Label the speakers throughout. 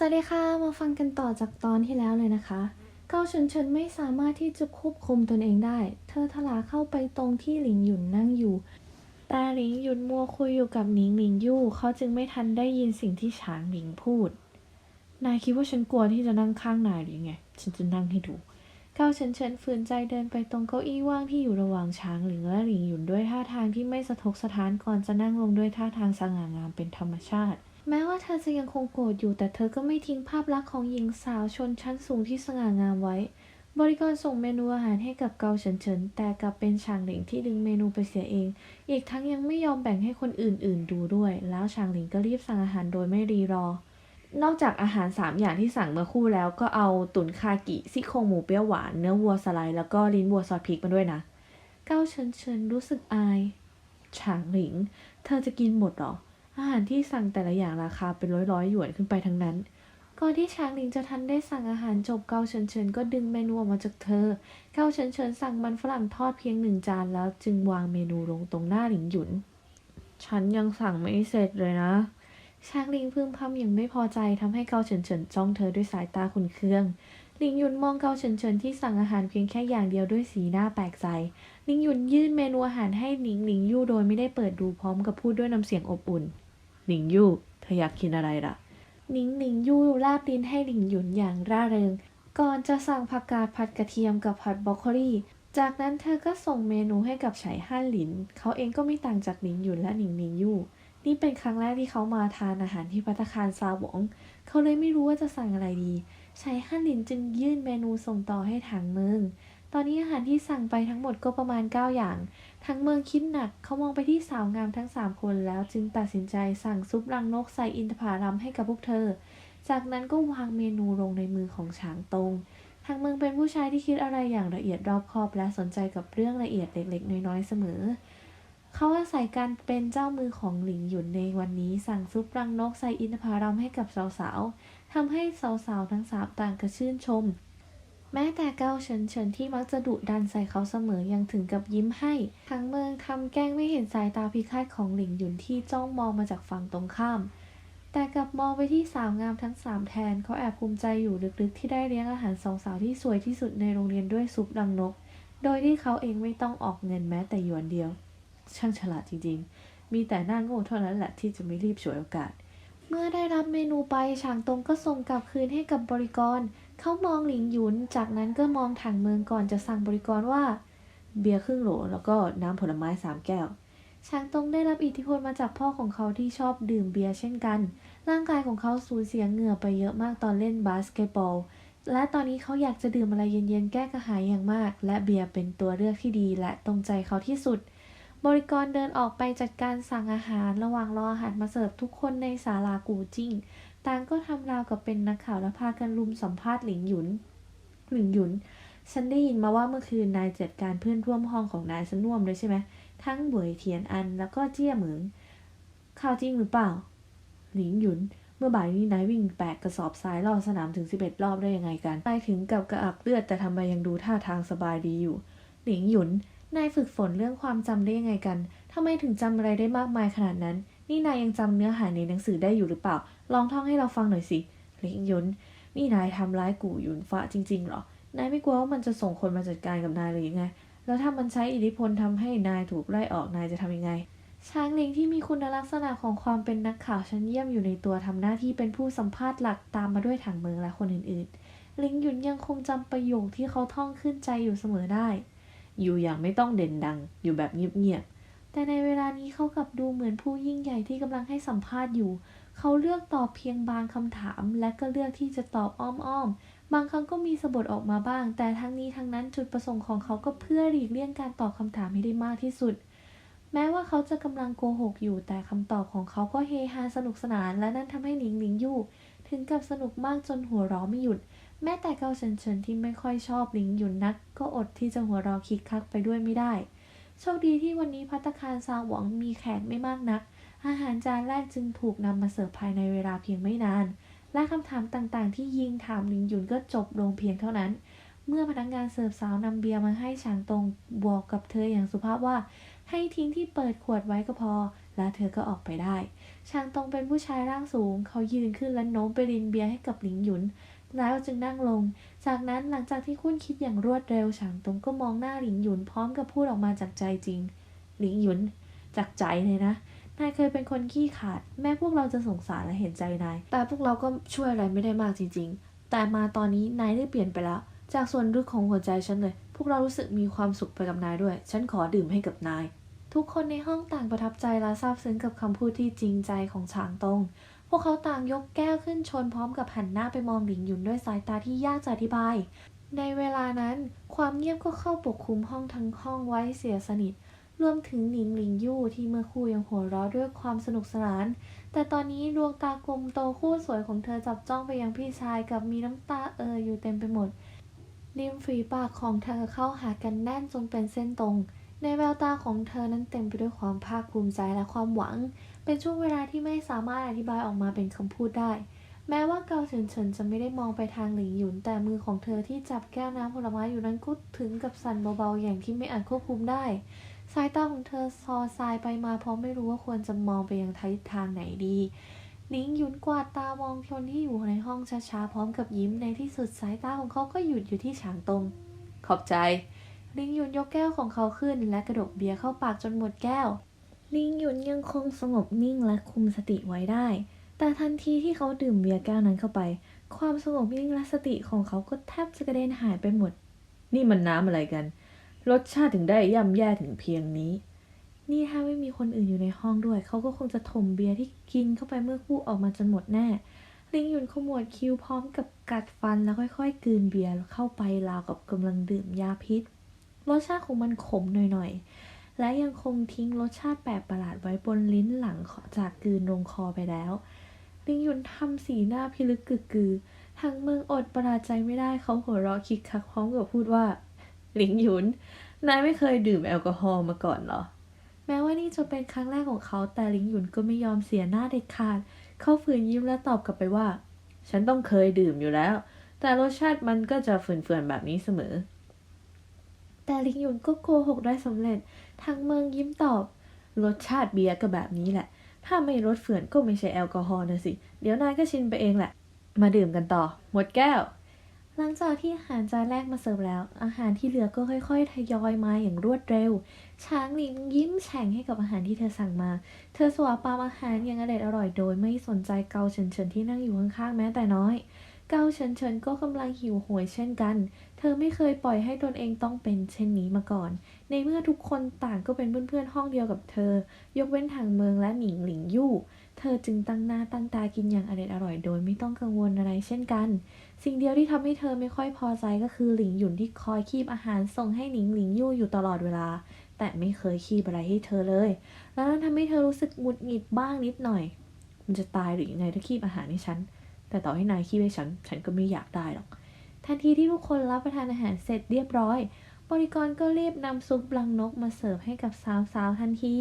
Speaker 1: สวัสดีค่ะ มาฟังกันต่อจากตอนที่แล้วเลยนะคะเกาเฉินเฉินไม่สามารถที่จะควบคุมตนเองได้ เธอทลาเข้าไปตรงที่หลิงหยุนนั่งอยู่ แต่หลิงหยุนมัวคุยอยู่กับหนิงหลิงยู่เขาจึงไม่ทันได้ยินสิ่งที่ฉางหลิงพูด นายคิดว่าฉันกลัวที่จะนั่งข้างนายหรือไง ฉันจะนั่งให้ดู เกาเฉินเฉินฝืนใจเดินไปตรงเก้าอี้ว่างที่อยู่ระหว่างช้างหลิงและหลิงหยุนด้วยท่าทางที่ไม่สะทกสะท้านก่อนจะนั่งลงด้วยท่าทางสง่างามเป็นธรรมชาติ แม้ว่าเธอจะยังคงโกรธอยู่แต่เธอก็ไม่ทิ้งภาพลักษณ์ของหญิงสาวชนชั้นสูงที่สง่างามไว้ บริกรส่งเมนูอาหารให้กับเกาเฉินเฉินแต่กลับเป็นชางหลิงที่ดึงเมนูไปเสียเอง อีกทั้งยังไม่ยอมแบ่งให้คนอื่นๆ ดูด้วย แล้วชางหลิงก็รีบสั่งอาหารโดยไม่รีรอ นอกจากอาหาร 3 อย่างที่สั่งเมื่อคู่แล้วก็เอาตุ๋นคากิซี่โครงหมูเปรี้ยวหวานเนื้อวัวสไลด์แล้วก็ลิ้นวัวซอสพริกมาด้วยนะ เกาเฉินเฉินรู้สึกอายฉางหลิง เธอจะกินหมดหรอ อาหารที่สั่งแต่ละอย่างราคาเป็นร้อยร้อยหยวนขึ้นไปทั้งนั้น ก่อนที่ช้างหลิงจะทันได้สั่งอาหารจบเกาเฉินเฉินก็ดึงเมนูออกมาจากเธอ เกาเฉินเฉินสั่งมันฝรั่งทอดเพียงหนึ่งจานแล้วจึงวางเมนูลงตรงหน้าหลิงหยุน ฉันยังสั่งไม่เสร็จเลยนะ ช้างหลิงพึมพำอย่างไม่พอใจทำให้เกาเฉินเฉินจ้องเธอด้วยสายตาขุนเคืองหลิงหยุนมองเกาเฉินเฉินที่สั่งอาหารเพียงแค่อย่างเดียวด้วยสีหน้าแปลกใจหลิงหยุนยื่นเมนูอาหารให้หนิงหลิงยู่โดยไม่ได้เปิดดูพร้อมกับพูดด้วยน้ำเสียงอบอุ่น หลิงยู่เธออยากกินอะไรล่ะ หนิงหลิงยู่ลาบลิ้นให้หลิงหยุนอย่างร่าเริง ก่อนจะสั่งผักกาดผัดกระเทียมกับผัดบรอกโคลีจากนั้นเธอก็ส่งเมนูให้กับไฉฮั่นหลิน เขาเองก็ไม่ต่างจากหลิงหยุนและหนิงหลิงยู่ นี่เป็นครั้งแรกที่เขามาทานอาหารที่ภัตคารซาหวง เขาเลยไม่รู้ว่าจะสั่งอะไรดีไฉฮั่นหลินจึงยื่นเมนูส่งต่อให้ถางเมือง ตอนนี้อาหารที่สั่งไปทั้งหมดก็ประมาณ 9 อย่าง ทั้งเมืองคิดหนักเขามองไปที่สาวงามทั้ง 3 คนแล้วจึงตัดสินใจสั่งซุปรังนกใส่อินทผลัมให้กับพวกเธอ จากนั้นก็วางเมนูลงในมือของฉางตรงทางเมืองเป็นผู้ชายที่คิดอะไรอย่างละเอียดรอบคอบและสนใจกับเรื่องละเอียดเล็ก ๆ น้อยๆเสมอ เขาอาศัยการเป็นเจ้ามือของหลิงหยุนในวันนี้สั่งซุปรังนกใส่อินทผลัมให้กับสาวๆทำให้สาวๆทั้งสามต่างกระชื่นชม แม้แต่เกาเฉินเฉินที่มักจะดุดันใส่เขาเสมอยังถึงกับยิ้มให้ ทั้งเมืองทำแกล้งไม่เห็นสายตาพิฆาตของหลิงหยุนที่จ้องมองมาจากฝั่งตรงข้าม แต่กลับมองไปที่สาวงามทั้งสามแทนเขาแอบภูมิใจอยู่ลึกๆ ที่ได้เลี้ยงอาหารสองสาวที่สวยที่สุดในโรงเรียนด้วยซุปรังนก โดยที่เขาเองไม่ต้องออกเงินแม้แต่หยวนเดียว ช่างฉลาดจริงๆ มีแต่หน้าโง่เท่านั้นแหละที่จะไม่รีบฉวยโอกาส เมื่อได้รับเมนูไปฉางตงก็ส่งกลับคืนให้กับบริกร เขามองหลิงหยุน จากนั้นก็มองถังเมืองก่อนจะสั่งบริกรว่า เบียร์ครึ่งโหลแล้วก็น้ำผลไม้สามแก้วช้างตงได้รับอิทธิพลมาจากพ่อของเขาที่ชอบดื่มเบียร์เช่นกัน ร่างกายของเขาสูญเสียเหงื่อไปเยอะมากตอนเล่นบาสเกตบอล และตอนนี้เขาอยากจะดื่มอะไรเย็นๆ แก้กระหายอย่างมาก และเบียร์เป็นตัวเลือกที่ดีและตรงใจเขาที่สุด บริกรเดินออกไปจัดการสั่งอาหารระหว่างรออาหารมาเสิร์ฟทุกคนในศาลากูจิงต่างก็ทำราวกับเป็นนักข่าวและพากันรุมสัมภาษณ์หลิงหยุน หลิงหยุน ฉันได้ยินมาว่าเมื่อคืนนายจัดการเพื่อนร่วมห้องของนายสน่วมเลยใช่ไหมทั้งเบวยเทียนอันแล้วก็เจี้ยเหมิงข่าวจริงหรือเปล่า หลิงหยุน เมื่อบ่ายนี้นายวิ่งแปกกระสอบทรายรอบสนามถึง11รอบได้ยังไงกันนายถึงกับกระอักเลือดแต่ทำไมยังดูท่าทางสบายดีอยู่ หลิงหยุน นายฝึกฝนเรื่องความจำได้ยังไงกันทำไมถึงจำอะไรได้มากมายขนาดนั้น นี่นายยังจำเนื้อหาในหนังสือได้อยู่หรือเปล่า ลองท่องให้เราฟังหน่อยสิหลิงยุนนี่นายทำร้ายกูหยุนฟ้าจริงๆหรอ นายไม่กลัวว่ามันจะส่งคนมาจัดการกับนายหรือยังไง แล้วถ้ามันใช้อิทธิพลทำให้นายถูกไล่ออกนายจะทำยังไง ช้างลิงที่มีคุณลักษณะของความเป็นนักข่าวชั้นเยี่ยมอยู่ในตัวทำหน้าที่เป็นผู้สัมภาษณ์หลักตามมาด้วยถังเมืองและคนอื่นๆลิงหยุนยังคงจำประโยคที่เขาท่องขึ้นใจอยู่เสมอได้ อยู่อย่างไม่ต้องเด่นดัง อยู่แบบเงียบๆ แต่ในเวลานี้เขากลับดูเหมือนผู้ยิ่งใหญ่ที่กำลังให้สัมภาษณ์อยู่ เขาเลือกตอบเพียงบางคำถาม และก็เลือกที่จะตอบอ้อมๆ บางครั้งก็มีสะบัดออกมาบ้าง แต่ทั้งนี้ทั้งนั้นจุดประสงค์ของเขาก็เพื่อหลีกเลี่ยงการตอบคำถามให้ได้มากที่สุด แม้ว่าเขาจะกำลังโกหกอยู่ แต่คำตอบของเขาก็เฮฮาสนุกสนาน และนั่นทำให้หนิงหนิงยู่ ถึงกับสนุกมากจนหัวเราะไม่หยุด แม้แต่เกาเฉินเฉินที่ไม่ค่อยชอบหลิงหยุนนัก ก็อดที่จะหัวเราะคิกคักไปด้วยไม่ได้ โชคดีที่วันนี้พัตตาคารซาหวังมีแขกไม่มากนัก อาหารจานแรกจึงถูกนำมาเสิร์ฟภายในเวลาเพียงไม่นาน และคำถามต่างๆ ที่ยิงถามหลิงหยุนก็จบลงเพียงเท่านั้น เมื่อพนักงานเสิร์ฟสาวนำเบียร์มาให้ฉางตรงบอกกับเธออย่างสุภาพว่า ให้ทิ้งที่เปิดขวดไว้ก็พอ และเธอก็ออกไปได้ชางตรงเป็นผู้ชายร่างสูง เขายืนขึ้นและโน้มไปรินเบียร์ให้กับหลิงหยุน แล้วจึงนั่งลง จากนั้นหลังจากที่คุ้นคิดอย่างรวดเร็วฉางตงก็มองหน้าหลิงหยุนพร้อมกับพูดออกมาจากใจจริง หลิงหยุนจากใจเลยนะ นายเคยเป็นคนขี้ขาด แม้พวกเราจะสงสารและเห็นใจนาย แต่พวกเราก็ช่วยอะไรไม่ได้มากจริง ๆ แต่มาตอนนี้นายได้เปลี่ยนไปแล้ว จากส่วนลึกของหัวใจฉันเลย พวกเรารู้สึกมีความสุขไปกับนายด้วย ฉันขอดื่มให้กับนาย ทุกคนในห้องต่างประทับใจและซาบซึ้งกับคำพูดที่จริงใจของฉางตง พวกเขาต่างยกแก้วขึ้นชนพร้อมกับหันหน้าไปมองหลิงหยุนด้วยสายตาที่ยากจะอธิบาย ในเวลานั้น ความเงียบก็เข้าปกคลุมห้องทั้งห้องไว้เสียสนิท รวมถึงหนิงหลิงยู่ที่เมื่อคู่ยังหัวเราะด้วยความสนุกสนาน แต่ตอนนี้ดวงตากลมโตคู่สวยของเธอจับจ้องไปยังพี่ชายกับมีน้ำตาเอออยู่เต็มไปหมดริมฝีปากของเธอเข้าหากันแน่นจนเป็นเส้นตรง ในแววตาของเธอนั้นเต็มไปด้วยความภาคภูมิใจและความหวัง เป็นช่วงเวลาที่ไม่สามารถอธิบายออกมาเป็นคำพูดได้ แม้ว่าเกาเฉินเฉินจะไม่ได้มองไปทางหลิงหยุน แต่มือของเธอที่จับแก้วน้ำผลไม้อยู่นั้นก็ถึงกับสั่นเบาๆอย่างที่ไม่อาจควบคุมได้ สายตาของเธอซอซายไปมาเพราะไม่รู้ว่าควรจะมองไปยังทิศทางไหนดีหลิงหยุนกวาดตามองคนที่อยู่ในห้องช้าๆพร้อมกับยิ้มในที่สุดสายตาของเขาก็หยุดอยู่ที่ฉางตงขอบใจ ลิงหยุนยกแก้วของเขาขึ้น และกระดกเบียร์เข้าปากจนหมดแก้ว ลิงหยุนยังคงสงบนิ่งและคุมสติไว้ได้ แต่ทันทีที่เขาดื่มเบียร์แก้วนั้นเข้าไป ความสงบนิ่งและสติของเขาก็แทบจะกระเด็นหายไปหมด
Speaker 2: นี่มันน้ำอะไรกัน รสชาติถึงได้ย่ำแย่ถึงเพียงนี้
Speaker 1: นี่ถ้าไม่มีคนอื่นอยู่ในห้องด้วย เขาก็คงจะถมเบียร์ที่กินเข้าไปเมื่อคู่ออกมาจนหมดแน่ลิงหยุนขมวดคิ้วพร้อมกับกัดฟันแล้วค่อยๆกืนเบียร์เข้าไปราวกับกำลังดื่มยาพิษ รสชาติของมันขมหน่อยๆ และยังคงทิ้งรสชาติแปลกประหลาดไว้บนลิ้นหลังจากกืนลงคอไปแล้ว ลิงหยุนทำสีหน้าพิลึกกึกกือทั้งเมืองอดประหลาดใจไม่ได้เขาหัวเราะคิกคักพร้อมกับพูดว่า
Speaker 2: ลิงหยุน นายไม่เคยดื่มแอลกอฮอล์มาก่อนเหรอ
Speaker 1: แม้ว่านี่จะเป็นครั้งแรกของเขาแต่ลิงหยุนก็ไม่ยอมเสียหน้าเด็ดขาด เขาฝืนยิ้มและตอบกลับไปว่า
Speaker 2: ฉันต้องเคยดื่มอยู่แล้ว แต่รสชาติมันก็จะเฟื่อนๆแบบนี้เสมอ
Speaker 1: แต่ลิงหยุนก็โกหกได้สำเร็จทั้งเมืองยิ้มตอบ
Speaker 2: รสชาติเบียร์ก็แบบนี้แหละ ถ้าไม่รสเฟื่อนก็ไม่ใช่แอลกอฮอล์นะสิ เดี๋ยวนายก็ชินไปเองแหละ มาดื่มกันต่อ หมดแก้ว
Speaker 1: หลังจากที่อาหารจานแรกมาเสิร์ฟแล้ว อาหารที่เหลือก็ค่อย ๆ ทยอยมาอย่างรวดเร็ว ช้างลิงยิ้มแฉ่งให้กับอาหารที่เธอสั่งมา เธอสวาปามอาหารอย่างอเด็ดอร่อยโดย ไม่สนใจเกาเฉินเฉินที่นั่งอยู่ข้างๆแม้แต่น้อย เกาเฉินเฉินก็กำลังหิวโหยเช่นกัน เธอไม่เคยปล่อยให้ตนเองต้องเป็นเช่นนี้มาก่อน ในเมื่อทุกคนต่างก็เป็นเพื่อนๆห้องเดียวกับเธอ ยกเว้นทางเมืองและหนิงหลิงยู่เธอจึงตั้งหน้าตั้งตากินอย่างอเด็ดอร่อยโดยไม่ต้องกังวลอะไรเช่นกัน สิ่งเดียวที่ทำให้เธอไม่ค่อยพอใจก็คือหลิงหยุนที่คอยคีบอาหารส่งให้หนิงหลิงยู่อยู่ตลอดเวลา แต่ไม่เคยคีบอะไรให้เธอเลย แล้วนั่นทำให้เธอรู้สึกหงุดหงิดบ้างนิดหน่อย มันจะตายหรือยังไงถ้าคีบอาหารให้ฉัน แต่ต่อให้นายคีบให้ฉัน ฉันก็ไม่อยากได้หรอก ทันทีที่ทุกคนรับประทานอาหารเสร็จเรียบร้อย บริกรก็รีบนำซุปลังนกมาเสิร์ฟให้กับสาวๆทันที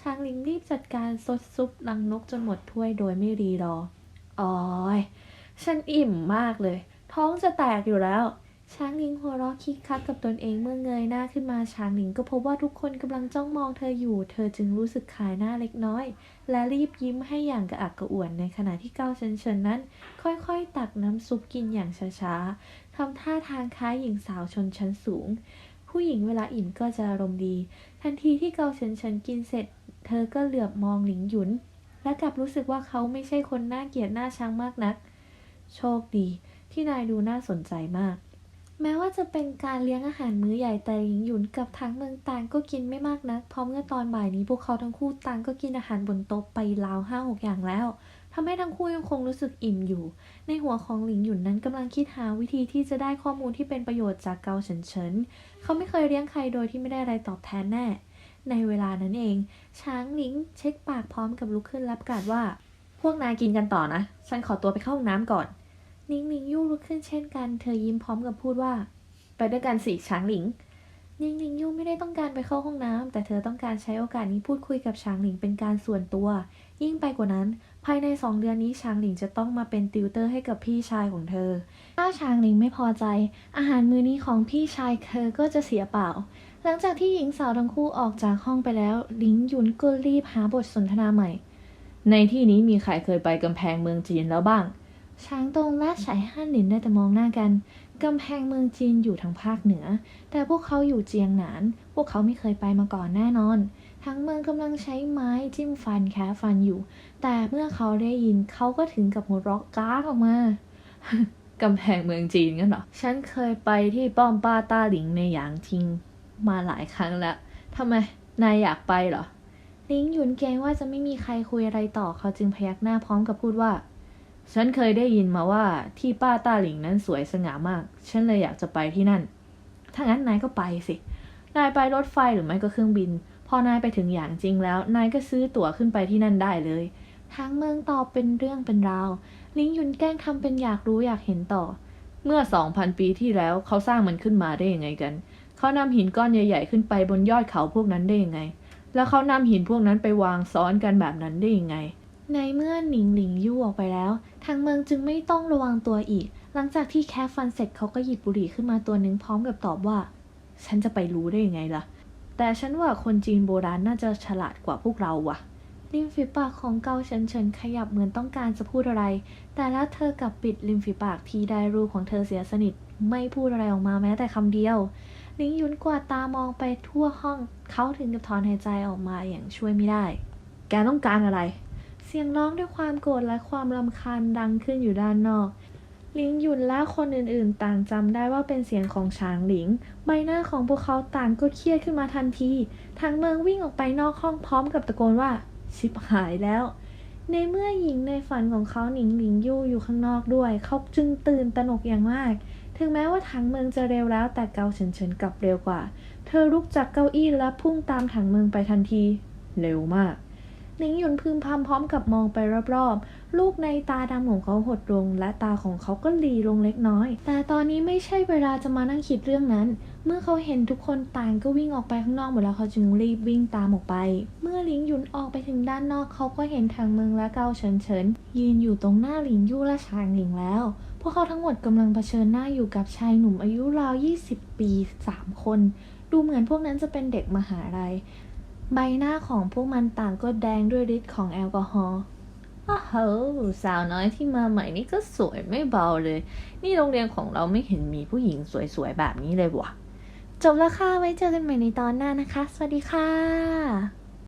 Speaker 1: ช้างลิงรีบจัดการซดซุปลังนกจนหมดถ้วยโดยไม่รีรออ๋อยฉันอิ่มมากเลย ท้องจะแตกอยู่แล้ว ช้างลิงหัวเราะคิกคักกับตนเองเมื่อเงยหน้าขึ้นมาช้างลิงก็พบว่าทุกคนกำลังจ้องมองเธออยู่ เธอจึงรู้สึกขายหน้าเล็กน้อย และรีบยิ้มให้อย่างกระอักกระอ่วนในขณะที่เก้าเฉินเฉินนั้น ค่อยๆ ตักน้ำซุปกินอย่างช้าๆทำท่าทางคล้ายหญิงสาวชนชั้นสูง ผู้หญิงเวลาอิ่มก็จะอารมณ์ดี ทันทีที่เกาเฉินเฉินกินเสร็จ เธอก็เหลือบมองหลิงหยุน และกลับรู้สึกว่าเขาไม่ใช่คนน่าเกลียดน่าชังมากนัก โชคดี ที่นายดูน่าสนใจมาก แม้ว่าจะเป็นการเลี้ยงอาหารมื้อใหญ่แต่หลิงหยุนกับทางเมืองตางก็กินไม่มากนักเพราะเมื่อตอนบ่ายนี้พวกเขาทั้งคู่ต่างก็กินอาหารบนโต๊ะไปราวห้าหกอย่างแล้วทำให้ทั้งคู่ยังคงรู้สึกอิ่มอยู่ ในหัวของหลิงหยุนนั้นกำลังคิดหาวิธีที่จะได้ข้อมูลที่เป็นประโยชน์จากเกาเฉินเฉินเขาไม่เคยเลี้ยงใครโดยที่ไม่ได้อะไรตอบแทนแน่ ในเวลานั้นเอง ช้างหลิงเช็คปากพร้อมกับลุกขึ้นรับประกาศว่า
Speaker 2: พวกนายกินกันต่อนะ ฉันขอตัวไปเข้าห้องน้ำก่อน
Speaker 1: นิงหลิงยู่ลุกขึ้นเช่นกัน เธอยิ้มพร้อมกับพูดว่า
Speaker 2: ไปด้วยกันสิช้างหลิง
Speaker 1: นิงหลิงยู่ไม่ได้ต้องการไปเข้าห้องน้ำแต่เธอต้องการใช้โอกาสนี้พูดคุยกับช้างหลิงเป็นการส่วนตัว ยิ่งไปกว่านั้น ภายในสองเดือนนี้ช้างหลิงจะต้องมาเป็นติวเตอร์ให้กับพี่ชายของเธอ ถ้าช้างหลิงไม่พอใจ อาหารมื้อนี้ของพี่ชายเธอก็จะเสียเปล่า หลังจากที่หญิงสาวทั้งคู่ออกจากห้องไปแล้วหลิงหยุนก็รีบหาบทสนทนาใหม่
Speaker 2: ในที่นี้มีใครเคยไปกำแพงเมืองจีนแล้วบ้าง
Speaker 1: ช้างตงและฉายฮั่นหลินได้แต่มองหน้ากัน กำแพงเมืองจีนอยู่ทางภาคเหนือ แต่พวกเขาอยู่เจียงหนาน พวกเขาไม่เคยไปมาก่อนแน่นอน ทั้งเมืองกำลังใช้ไม้จิ้มฟันแคะฟันอยู่ แต่เมื่อเขาได้ยินเขาก็ถึงกับหัวเราะก้ากออกมา
Speaker 2: กำแพงเมืองจีนงั้นเหรอ ฉันเคยไปที่ป้อมป้าต้าหลิงในหยางทิงมาหลายครั้งแล้วทำไมนายอยากไปเหรอ
Speaker 1: ลิงหยุนเกรงว่าจะไม่มีใครคุยอะไรต่อเขาจึงพยักหน้าพร้อมกับพูดว่า
Speaker 2: ฉันเคยได้ยินมาว่าที่ป้าต้าหลิงนั้นสวยสง่ามาก ฉันเลยอยากจะไปที่นั่น ถ้างั้นนายก็ไปสิ นายไปรถไฟหรือไม่ก็เครื่องบิน พอนายไปถึงอย่างจริงแล้ว นายก็ซื้อตั๋วขึ้นไปที่นั่นได้เลย
Speaker 1: ทั้งเมืองตอบเป็นเรื่องเป็นราว ลิงยุนแกล้งทำเป็นอยากรู้อยากเห็นต่อ
Speaker 2: เมื่อ 2,000 ปีที่แล้วเขาสร้างมันขึ้นมาได้ยังไงกัน เขานำหินก้อนใหญ่ ๆ ขึ้นไปบนยอดเขาพวกนั้นได้ยังไง แล้วเขานำหินพวกนั้นไปวางซ้อนกันแบบนั้นได้ยังไง
Speaker 1: ในเมื่อหนิงหลิงยู่ออกไปแล้ว ทางเมืองจึงไม่ต้องระวังตัวอีก หลังจากที่แคะฟันเสร็จเขาก็หยิบบุหรี่ขึ้นมาตัวหนึ่งพร้อมกับตอบว่า
Speaker 2: ฉันจะไปรู้ได้ยังไงล่ะ แต่ฉันว่าคนจีนโบราณน่าจะฉลาดกว่าพวกเราว่ะ
Speaker 1: ริมฝีปากของเกาเฉินเฉินขยับเหมือนต้องการจะพูดอะไร แต่แล้วเธอกลับปิดริมฝีปากที่ได้รูของเธอเสียสนิท ไม่พูดอะไรออกมาแม้แต่คำเดียวลิงยุนกวาดตามองไปทั่วห้อง เขาถึงกับถอนหายใจออกมาอย่างช่วยไม่ได้
Speaker 2: แกต้องการอะไร
Speaker 1: สียงร้องด้วยความโกรธและความรำคาญดังขึ้นอยู่ด้านนอกลิงหยุนและคนอื่นๆ ต่างจำได้ว่าเป็นเสียงของช้างหลิง ใบหน้าของพวกเขาต่างก็เครียดขึ้นมาทันทีทั้งเมืองวิ่งออกไปนอกห้องพร้อมกับตะโกนว่า ชิบหายแล้ว ในเมื่อหญิงในฝันของเขาหนิงหลิงยู่อยู่ข้างนอกด้วย เขาจึงตื่นตระหนกอย่างมาก ถึงแม้ว่าถังเมืองจะเร็วแล้วแต่เกาเฉินเฉินกลับเร็วกว่า เธอลุกจากเก้าอี้และพุ่งตามถังเมืองไปทันที
Speaker 2: เร็วมาก
Speaker 1: นิงหยุนพึมพำพร้อมกับมองไปรอบๆ ลูกในตาดำของเขาหดลง และตาของเขาก็หลีลงเล็กน้อย แต่ตอนนี้ไม่ใช่เวลาจะมานั่งคิดเรื่องนั้น เมื่อเขาเห็นทุกคนต่างก็วิ่งออกไปข้างนอกหมดแล้วเขาจึงรีบวิ่งตามออกไป เมื่อหลิงหยุนออกไปถึงด้านนอกเขาก็เห็นทางเมืองและเกาเฉินเฉินยืนอยู่ตรงหน้าหลิงยู่และชางหลิงแล้วพวกเขาทั้งหมดกำลังเผชิญหน้าอยู่กับชายหนุ่มอายุราว 20 ปี 3 คน ดูเหมือนพวกนั้นจะเป็นเด็กมหาลัย ใบหน้าของพวกมันต่างก็แดงด้วยฤทธิ์ของแอลกอฮอล์
Speaker 2: อ้าวโหสาวน้อยที่มาใหม่นี่ก็สวยไม่เบาเลย นี่โรงเรียนของเราไม่เห็นมีผู้หญิงสวยๆแบบนี้เลยว่ะ
Speaker 1: จบแล้วค่ะ ไว้เจอกันใหม่ในตอนหน้านะคะ สวัสดีค่ะ